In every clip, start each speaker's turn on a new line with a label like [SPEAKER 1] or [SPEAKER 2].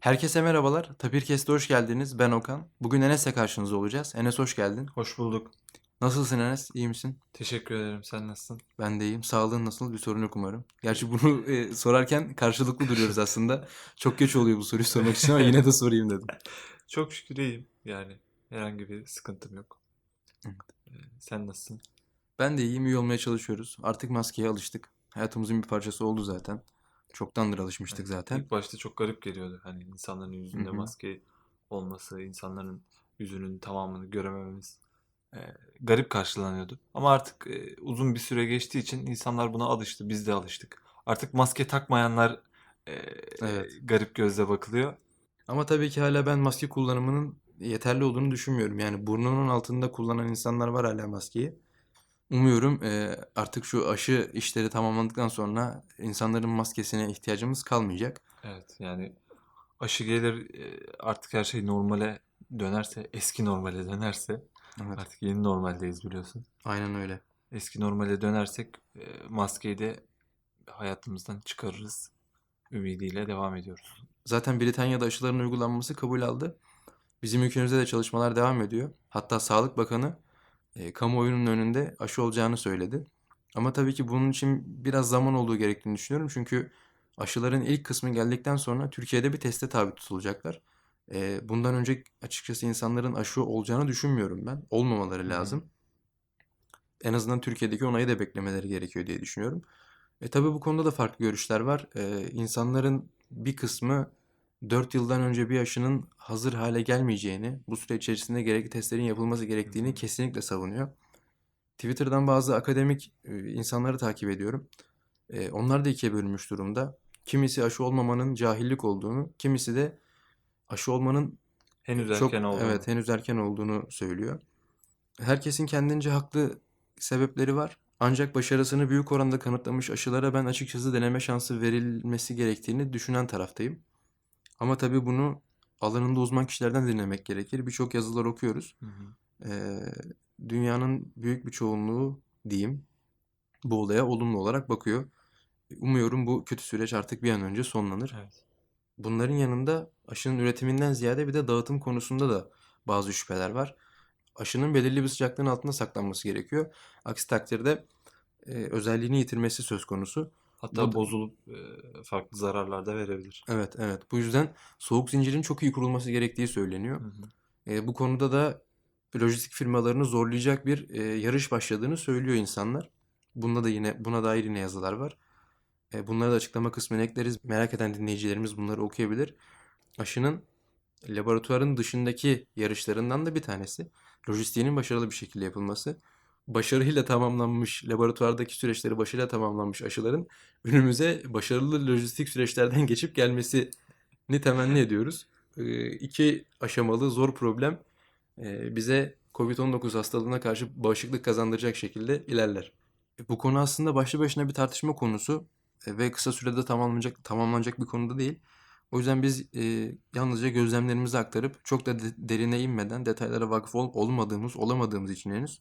[SPEAKER 1] Herkese merhabalar. Tapirkes'te hoş geldiniz. Ben Okan. Bugün Enes'le karşınızda olacağız. Enes hoş geldin.
[SPEAKER 2] Hoş bulduk.
[SPEAKER 1] Nasılsın Enes? İyi misin?
[SPEAKER 2] Teşekkür ederim. Sen nasılsın?
[SPEAKER 1] Ben de iyiyim. Sağlığın nasıl? Bir sorun yok umarım. Gerçi bunu e, sorarken karşılıklı duruyoruz aslında. Çok geç oluyor bu soruyu sormak için ama yine de sorayım dedim.
[SPEAKER 2] Çok şükür iyiyim. Yani herhangi bir sıkıntım yok.
[SPEAKER 1] Evet.
[SPEAKER 2] Ee, sen nasılsın?
[SPEAKER 1] Ben de iyiyim. iyi olmaya çalışıyoruz. Artık maskeye alıştık. Hayatımızın bir parçası oldu zaten. Çoktandır alışmıştık
[SPEAKER 2] Evet.
[SPEAKER 1] zaten.
[SPEAKER 2] İlk başta çok garip geliyordu. Hani insanların yüzünde
[SPEAKER 1] Hı hı.
[SPEAKER 2] maske olması, insanların yüzünün tamamını göremememiz e, garip karşılanıyordu. Ama artık e, uzun bir süre geçtiği için insanlar buna alıştı. Biz de alıştık. Artık maske takmayanlar e,
[SPEAKER 1] Evet.
[SPEAKER 2] garip gözle bakılıyor.
[SPEAKER 1] Ama tabii ki hala ben maske kullanımının yeterli olduğunu düşünmüyorum. Yani burnunun altında kullanan insanlar var hala maskeyi. Umuyorum e, artık şu aşı işleri tamamlandıktan sonra insanların maskesine ihtiyacımız kalmayacak.
[SPEAKER 2] Evet yani aşı gelir artık her şey normale dönerse, eski normale dönerse
[SPEAKER 1] Evet,
[SPEAKER 2] artık yeni normaldeyiz biliyorsun.
[SPEAKER 1] aynen öyle.
[SPEAKER 2] Eski normale dönersek e, maskeyi de hayatımızdan çıkarırız ümidiyle devam ediyoruz.
[SPEAKER 1] Zaten Britanya'da aşıların uygulanması kabul aldı. Bizim ülkemizde de çalışmalar devam ediyor. Hatta Sağlık Bakanı e, kamuoyunun önünde aşı olacağını söyledi. Ama tabii ki bunun için biraz zaman olduğu gerektiğini düşünüyorum. Çünkü aşıların ilk kısmı geldikten sonra Türkiye'de bir teste tabi tutulacaklar. E, bundan önce açıkçası insanların aşı olacağını düşünmüyorum ben. Olmamaları
[SPEAKER 2] Hı hı.
[SPEAKER 1] lazım. En azından Türkiye'deki onayı da beklemeleri gerekiyor diye düşünüyorum. E tabii bu konuda da farklı görüşler var. E, insanların bir kısmı 4 yıldan önce bir aşının hazır hale gelmeyeceğini, bu süre içerisinde gerekli testlerin yapılması gerektiğini kesinlikle savunuyor. Twitter'dan bazı akademik e, insanları takip ediyorum. E, onlar da ikiye bölünmüş durumda. Kimisi aşı olmamanın cahillik olduğunu, kimisi de aşı olmanın
[SPEAKER 2] Henüz
[SPEAKER 1] çok
[SPEAKER 2] erken olduğunu.
[SPEAKER 1] evet henüz erken olduğunu söylüyor. Herkesin kendince haklı sebepleri var. Ancak başarısını büyük oranda kanıtlamış aşılara ben açıkçası deneme şansı verilmesi gerektiğini düşünen taraftayım. Ama tabii bunu alanında uzman kişilerden dinlemek gerekir. Birçok yazılar okuyoruz.
[SPEAKER 2] Hı hı.
[SPEAKER 1] Ee, dünyanın büyük bir çoğunluğu diyeyim bu olaya olumlu olarak bakıyor. Umuyorum bu kötü süreç artık bir an önce sonlanır.
[SPEAKER 2] Evet.
[SPEAKER 1] Bunların yanında aşının üretiminden ziyade bir de dağıtım konusunda da bazı şüpheler var. Aşının belirli bir sıcaklığın altında saklanması gerekiyor. Aksi takdirde e, özelliğini yitirmesi söz konusu.
[SPEAKER 2] Hatta
[SPEAKER 1] Bu
[SPEAKER 2] bozulup e, farklı zararlar da verebilir.
[SPEAKER 1] Evet, evet. Bu yüzden soğuk zincirin çok iyi kurulması gerektiği söyleniyor.
[SPEAKER 2] Hı hı.
[SPEAKER 1] E, bu konuda da lojistik firmalarını zorlayacak bir e, yarış başladığını söylüyor insanlar. Bunda da yine buna dair yine yazılar var. E, bunları da açıklama kısmına ekleriz. Merak eden dinleyicilerimiz bunları okuyabilir. Aşının laboratuvarın dışındaki yarışlarından da bir tanesi. Lojistiğinin başarılı bir şekilde yapılması. Başarıyla tamamlanmış, laboratuvardaki süreçleri başarıyla tamamlanmış aşıların önümüze başarılı lojistik süreçlerden geçip gelmesini temenni ediyoruz. E, iki aşamalı zor problem e, bize COVID-19 hastalığına karşı bağışıklık kazandıracak şekilde ilerler. E, Bu konu aslında başlı başına bir tartışma konusu e, ve kısa sürede tamamlanacak tamamlanacak bir konuda değil. O yüzden biz e, yalnızca gözlemlerimizi aktarıp çok da de- derine inmeden detaylara vakıf ol- olmadığımız, olamadığımız için henüz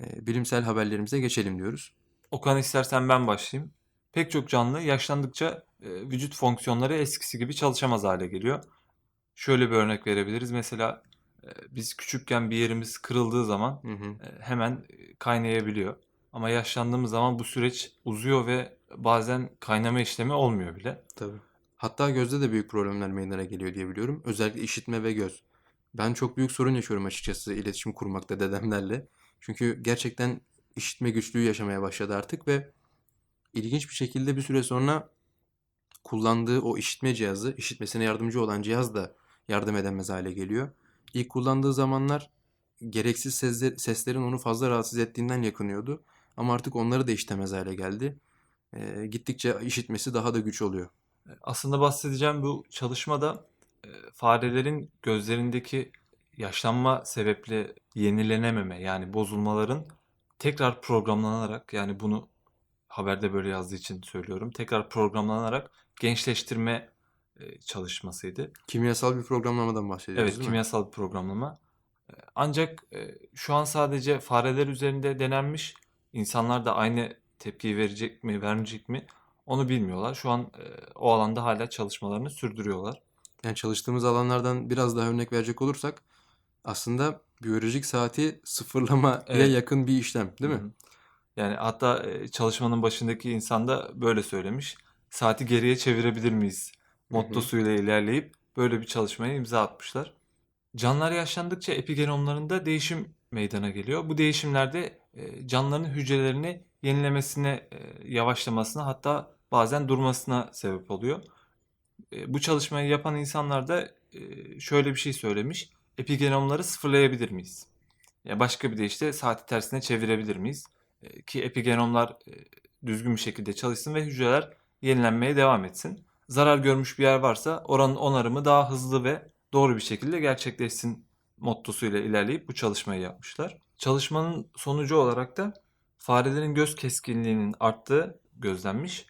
[SPEAKER 1] e, bilimsel haberlerimize geçelim diyoruz.
[SPEAKER 2] Okan istersen ben başlayayım. Pek çok canlı yaşlandıkça e, vücut fonksiyonları eskisi gibi çalışamaz hale geliyor. Şöyle bir örnek verebiliriz. Mesela e, biz küçükken bir yerimiz kırıldığı zaman
[SPEAKER 1] Hı hı.
[SPEAKER 2] e, hemen kaynayabiliyor. Ama yaşlandığımız zaman bu süreç uzuyor ve bazen kaynama işlemi olmuyor bile.
[SPEAKER 1] Tabii. Hatta gözde de büyük problemler meydana geliyor diye biliyorum. Özellikle işitme ve göz. Ben çok büyük sorun yaşıyorum açıkçası iletişim kurmakta dedemlerle. Çünkü gerçekten işitme güçlüğü yaşamaya başladı artık ve ilginç bir şekilde bir süre sonra kullandığı o işitme cihazı, işitmesine yardımcı olan cihaz da yardım edemez hale geliyor. İlk kullandığı zamanlar gereksiz sesler- seslerin onu fazla rahatsız ettiğinden yakınıyordu. Ama artık onları da işitemez hale geldi. Ee, gittikçe işitmesi daha da güç oluyor.
[SPEAKER 2] E, Aslında bahsedeceğim bu çalışmada e, farelerin gözlerindeki yaşlanma sebeple yenilenememe yani bozulmaların tekrar programlanarak yani bunu haberde böyle yazdığı için söylüyorum. Tekrar programlanarak gençleştirme e, çalışmasıydı.
[SPEAKER 1] Kimyasal bir programlamadan bahsediyoruz
[SPEAKER 2] Evet,
[SPEAKER 1] değil mi?
[SPEAKER 2] kimyasal bir programlama. E, Ancak e, şu an sadece fareler üzerinde denenmiş. İnsanlar da aynı tepkiyi verecek mi, vermeyecek mi onu bilmiyorlar. Şu an o alanda hala çalışmalarını sürdürüyorlar.
[SPEAKER 1] Yani çalıştığımız alanlardan biraz daha örnek verecek olursak aslında biyolojik saati sıfırlamaya
[SPEAKER 2] Evet.
[SPEAKER 1] yakın bir işlem, değil mi?
[SPEAKER 2] Yani hatta e, çalışmanın başındaki insan da böyle söylemiş. Saati geriye çevirebilir miyiz? Mottosuyla ilerleyip böyle bir çalışmaya imza atmışlar. Canlılar yaşlandıkça epigenomlarında değişim meydana geliyor. Bu değişimlerde e, canlıların hücrelerini yenilemesine, e, yavaşlamasına hatta bazen durmasına sebep oluyor. Bu çalışmayı yapan insanlar da şöyle bir şey söylemiş. Epigenomları sıfırlayabilir miyiz? Ya başka bir deyişle saati tersine çevirebilir miyiz? E, ki epigenomlar e, düzgün bir şekilde çalışsın ve hücreler yenilenmeye devam etsin. Zarar görmüş bir yer varsa oranın onarımı daha hızlı ve doğru bir şekilde gerçekleşsin mottosuyla ilerleyip bu çalışmayı yapmışlar. Çalışmanın sonucu olarak da farelerin göz keskinliğinin arttığı gözlenmiş.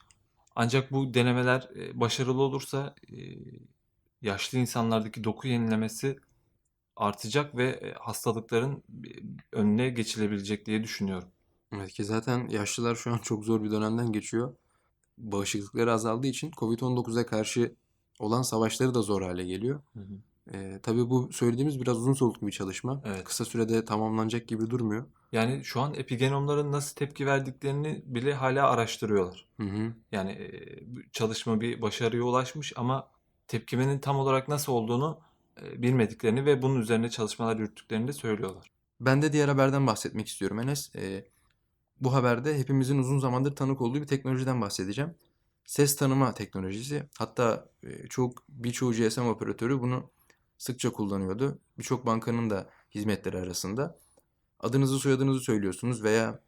[SPEAKER 2] Ancak bu denemeler e, başarılı olursa yaşlı insanlardaki doku yenilemesi artacak ve e, hastalıkların e, önüne geçilebilecek diye düşünüyorum.
[SPEAKER 1] Evet ki zaten yaşlılar şu an çok zor bir dönemden geçiyor. Bağışıklıkları azaldığı için Covid-19'a karşı olan savaşları da zor hale geliyor.
[SPEAKER 2] Hı hı.
[SPEAKER 1] Ee, tabii bu söylediğimiz biraz uzun soluklu bir çalışma.
[SPEAKER 2] Evet.
[SPEAKER 1] Kısa sürede tamamlanacak gibi durmuyor.
[SPEAKER 2] Yani şu an epigenomların nasıl tepki verdiklerini bile hala araştırıyorlar.
[SPEAKER 1] Hı hı.
[SPEAKER 2] Yani e, çalışma bir başarıya ulaşmış ama tepkimenin tam olarak nasıl olduğunu e, bilmediklerini ve bunun üzerine çalışmalar yürüttüklerini de söylüyorlar.
[SPEAKER 1] Ben de diğer haberden bahsetmek istiyorum Enes. Ee, bu haberde hepimizin uzun zamandır tanık olduğu bir teknolojiden bahsedeceğim. Ses tanıma teknolojisi. Hatta e, çok birçoğu GSM operatörü bunu sıkça kullanıyordu. Birçok bankanın da hizmetleri arasında. Adınızı soyadınızı söylüyorsunuz veya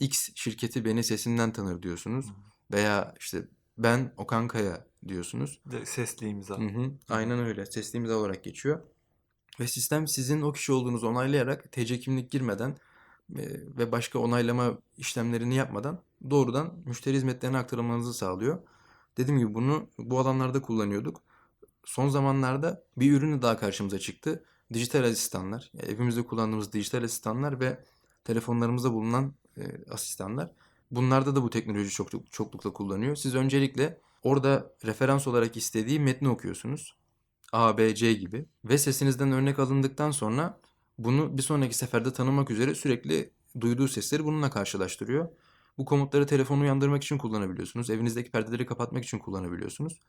[SPEAKER 1] X şirketi beni sesinden tanır diyorsunuz. Veya işte ben Okan Kaya diyorsunuz.
[SPEAKER 2] De sesli imza.
[SPEAKER 1] Hı hı, aynen öyle. Sesli imza olarak geçiyor. Ve sistem sizin o kişi olduğunuzu onaylayarak TC kimlik girmeden e, ve başka onaylama işlemlerini yapmadan doğrudan müşteri hizmetlerine aktarılmanızı sağlıyor. Dediğim gibi bunu bu alanlarda kullanıyorduk. Son zamanlarda bir ürünü daha karşımıza çıktı. Dijital asistanlar. Yani evimizde kullandığımız dijital asistanlar ve telefonlarımızda bulunan e, asistanlar. Bunlarda da bu teknoloji çok çoklukla kullanıyor. Siz öncelikle orada referans olarak istediği metni okuyorsunuz. A, B, C gibi. Ve sesinizden örnek alındıktan sonra bunu bir sonraki seferde tanımak üzere sürekli duyduğu sesleri bununla karşılaştırıyor. Bu komutları telefonu uyandırmak için kullanabiliyorsunuz. Evinizdeki perdeleri kapatmak için kullanabiliyorsunuz.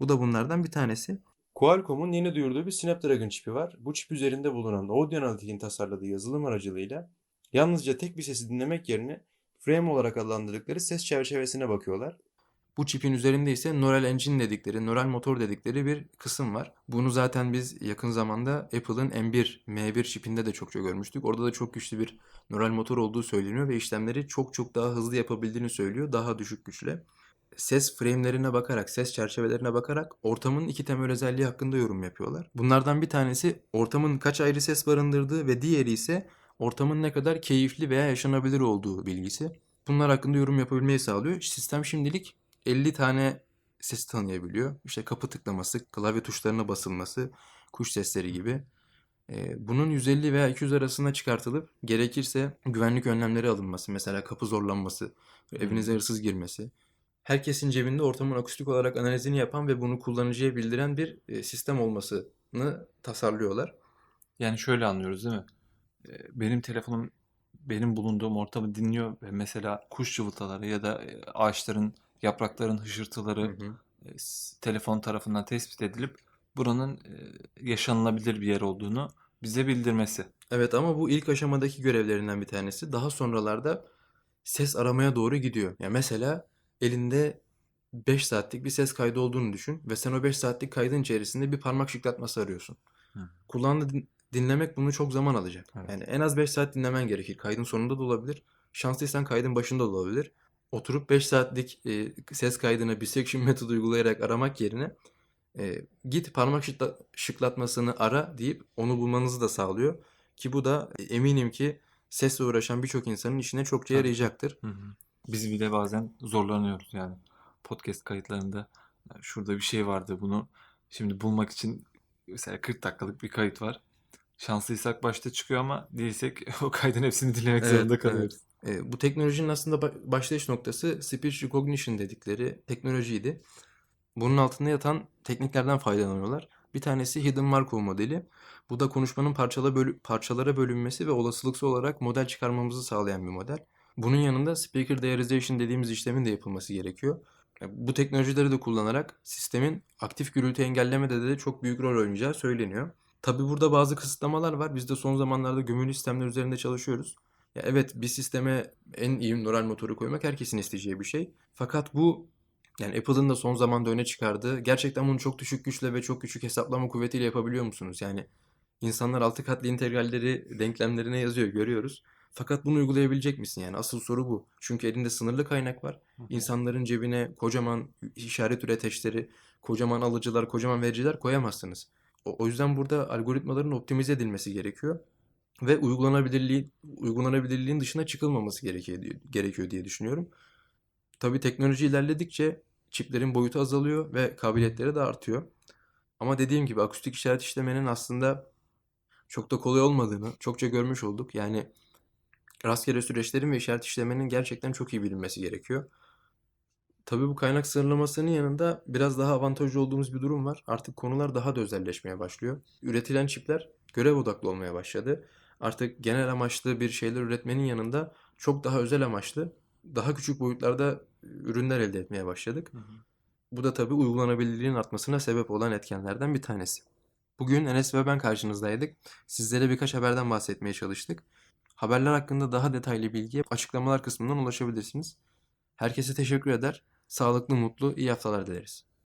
[SPEAKER 1] Bu da bunlardan bir tanesi. Qualcomm'un yeni duyurduğu bir Snapdragon çipi var. Bu çip üzerinde bulunan Audionautics'in tasarladığı yazılım aracılığıyla yalnızca tek bir sesi dinlemek yerine frame olarak adlandırdıkları ses çerçevesine bakıyorlar. Bu çipin üzerinde ise Neural Engine dedikleri, nöral motor dedikleri bir kısım var. Bunu zaten biz yakın zamanda Apple'ın M1, M1 çipinde de çokça görmüştük. Orada da çok güçlü bir nöral motor olduğu söyleniyor ve işlemleri çok çok daha hızlı yapabildiğini söylüyor. Daha düşük güçle. Ses frame'lerine bakarak, ses çerçevelerine bakarak ortamın iki temel özelliği hakkında yorum yapıyorlar. Bunlardan bir tanesi ortamın kaç ayrı ses barındırdığı ve diğeri ise ortamın ne kadar keyifli veya yaşanabilir olduğu bilgisi. Bunlar hakkında yorum yapabilmeyi sağlıyor. Sistem şimdilik 50 tane sesi tanıyabiliyor. İşte kapı tıklaması, klavye tuşlarına basılması, kuş sesleri gibi. Ee, bunun 150 veya 200 arasına çıkartılıp gerekirse güvenlik önlemleri alınması, mesela kapı zorlanması, evinize hırsız girmesi. Herkesin cebinde ortamın akustik olarak analizini yapan ve bunu kullanıcıya bildiren bir e, sistem olmasını tasarlıyorlar.
[SPEAKER 2] Yani şöyle anlıyoruz değil mi? Benim telefonum benim bulunduğum ortamı dinliyor ve mesela kuş cıvıltaları ya da ağaçların, yaprakların hışırtıları
[SPEAKER 1] Hı hı.
[SPEAKER 2] telefon tarafından tespit edilip buranın yaşanılabilir bir yer olduğunu bize bildirmesi.
[SPEAKER 1] Evet ama bu ilk aşamadaki görevlerinden bir tanesi. Daha sonralarda ses aramaya doğru gidiyor. Ya mesela elinde 5 saatlik bir ses kaydı olduğunu düşün ve sen o 5 saatlik kaydın içerisinde bir parmak şıklatması arıyorsun.
[SPEAKER 2] Hı.
[SPEAKER 1] Kulağında din- dinlemek bunu çok zaman alacak.
[SPEAKER 2] Evet.
[SPEAKER 1] Yani en az 5 saat dinlemen gerekir. Kaydın sonunda da olabilir. Şanslıysan kaydın başında da olabilir. Oturup 5 saatlik e, ses kaydını bisection metodu uygulayarak aramak yerine e, git parmak şıkla- şıklatmasını ara deyip onu bulmanızı da sağlıyor. Ki bu da e, eminim ki sesle uğraşan birçok insanın işine çokça yarayacaktır.
[SPEAKER 2] Hı hı. Biz bile bazen zorlanıyoruz yani podcast kayıtlarında. "Ya Şurada bir şey vardı bunu şimdi bulmak için mesela 40 dakikalık bir kayıt var. Şanslıysak başta çıkıyor ama değilsek o kaydın hepsini dinlemek
[SPEAKER 1] Evet,
[SPEAKER 2] zorunda
[SPEAKER 1] evet.
[SPEAKER 2] kalıyoruz.
[SPEAKER 1] E, bu teknolojinin aslında ba- başlayış noktası speech recognition dedikleri teknolojiydi. Bunun altında yatan tekniklerden faydalanıyorlar. Bir tanesi Hidden Markov modeli. Bu da konuşmanın parçala bölü- parçalara bölünmesi ve olasılıksal olarak model çıkarmamızı sağlayan bir model. Bunun yanında speaker diarization dediğimiz işlemin de yapılması gerekiyor. Bu teknolojileri de kullanarak sistemin aktif gürültü engellemede de çok büyük rol oynayacağı söyleniyor. Tabii burada bazı kısıtlamalar var. Biz de son zamanlarda gömülü sistemler üzerinde çalışıyoruz. Ya evet bir sisteme en iyi nöral motoru koymak herkesin isteyeceği bir şey. Fakat bu yani Apple'ın da son zamanda öne çıkardığı gerçekten bunu çok düşük güçle ve çok küçük hesaplama kuvvetiyle yapabiliyor musunuz? Yani insanlar altı katlı integralleri denklemlerine yazıyor görüyoruz. Fakat bunu uygulayabilecek misin? Yani asıl soru bu. Çünkü elinde sınırlı kaynak var. İnsanların cebine kocaman işaret üreteçleri, kocaman alıcılar, kocaman vericiler koyamazsınız. O, yüzden burada algoritmaların optimize edilmesi gerekiyor ve uygulanabilirliği uygulanabilirliğin dışına çıkılmaması gerekiyor gerekiyor diye düşünüyorum. Tabii teknoloji ilerledikçe çiplerin boyutu azalıyor ve kabiliyetleri de artıyor. Ama dediğim gibi akustik işaret işlemenin aslında çok da kolay olmadığını çokça görmüş olduk. Yani rastgele süreçlerin ve işaret işlemenin gerçekten çok iyi bilinmesi gerekiyor. Tabii bu kaynak sınırlamasının yanında biraz daha avantajlı olduğumuz bir durum var. Artık konular daha da özelleşmeye başlıyor. Üretilen çipler görev odaklı olmaya başladı. Artık genel amaçlı bir şeyler üretmenin yanında çok daha özel amaçlı, daha küçük boyutlarda ürünler elde etmeye başladık.
[SPEAKER 2] Hı hı.
[SPEAKER 1] Bu da tabii uygulanabilirliğin artmasına sebep olan etkenlerden bir tanesi. Bugün Enes ve ben karşınızdaydık. Sizlere birkaç haberden bahsetmeye çalıştık. Haberler hakkında daha detaylı bilgiye açıklamalar kısmından ulaşabilirsiniz. Herkese teşekkür eder. Sağlıklı, mutlu, iyi haftalar dileriz.